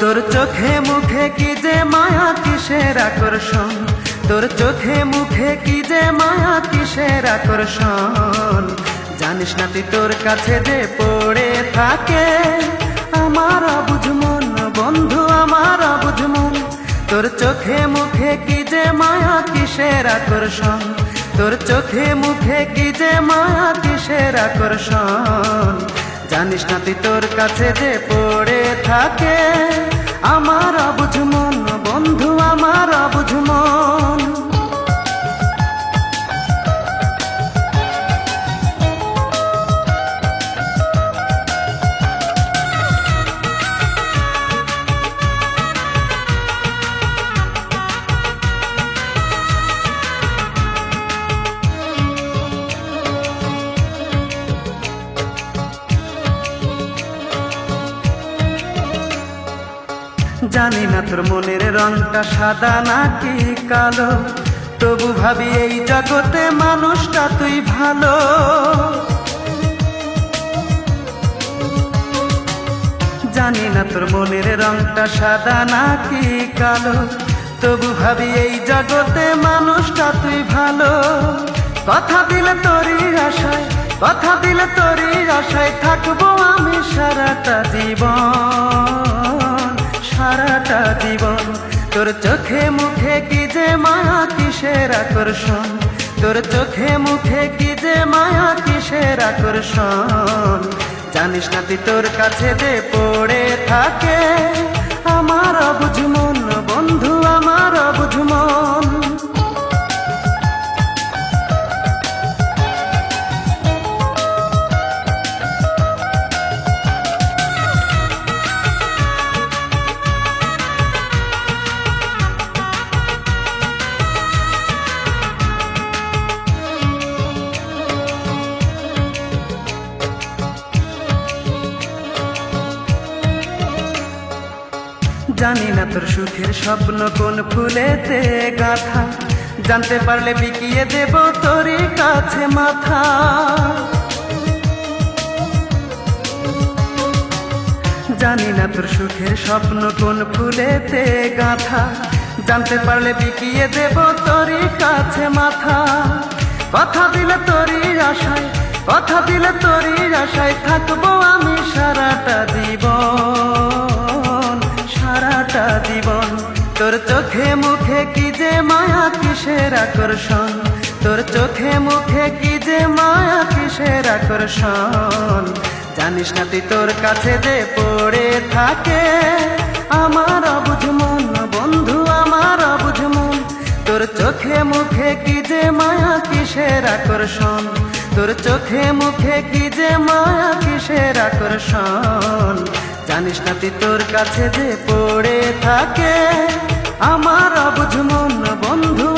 তোর চোখে মুখে কি যে মায়া কিসের আকর্ষণ? তোর চোখে মুখে কি যে মায়া কিসের আকর্ষণ? জানিস না তুই তোর কাছে যে পড়ে থাকে? আমার বুঝমন বন্ধু, আমার বুঝমন তোর চোখে মুখে কি যে মায়া কিসের আকর্ষণ? তোর চোখে মুখে কি যে মায়া কিসের আকর্ষণ? জানিস না তুই তোর কাছে যে পড়ে থাকে? আমার বুঝমন বন্ধু জানি না তোর মনের রংটা সাদা নাকি কালো। তবু ভাবি এই জগতে মানুষটা তুই ভালো। জানি না তোর মনের রংটা সাদা নাকি কালো। তবু ভাবি এই জগতে মানুষটা তুই ভালো। কথা দিলে তোরই আশায়, কথা দিলে তোরই আশায় থাকব আমি সারাটা জীবন। জীবন। তোর চোখে মুখে কি যে মায়া, কিসের আকর্ষণ? তোর চোখে মুখে কি যে মায়া, কিসের আকর্ষণ? জানিস না তুই তোর কাছে যে পড়ে থাকে, আমার বুঝমন জানি না তোর সুখের স্বপ্ন কোন ফুলেতে গাথা। জানতে পারলে বিকিয়ে দেব তোরই কাছে মাথা। জানি না তোর সুখের স্বপ্ন কোন ফুলেতে গাথা। জানতে পারলে বিকিয়ে দেব তোরই কাছে মাথা। কথা দিলে তোরই আশায়, কথা দিলে তোরই আশায় থাকব চোখে মুখে কি যে মায়া কিসের আকর্ষণ? তোর চোখে মুখে কি যে মায়া কিসের আকর্ষণ? জানিস না তুই তোর কাছে যে পড়ে থাকে? আমার বুঝমন বন্ধু, আমার বুঝমন তোর চোখে মুখে কি যে মায়া কিসের আকর্ষণ? তোর চোখে মুখে কি যে মায়া কিসের আকর্ষণ? জানিস না তুই তোর কাছে যে পড়ে থাকে? আমার অবুঝ মন বন্ধু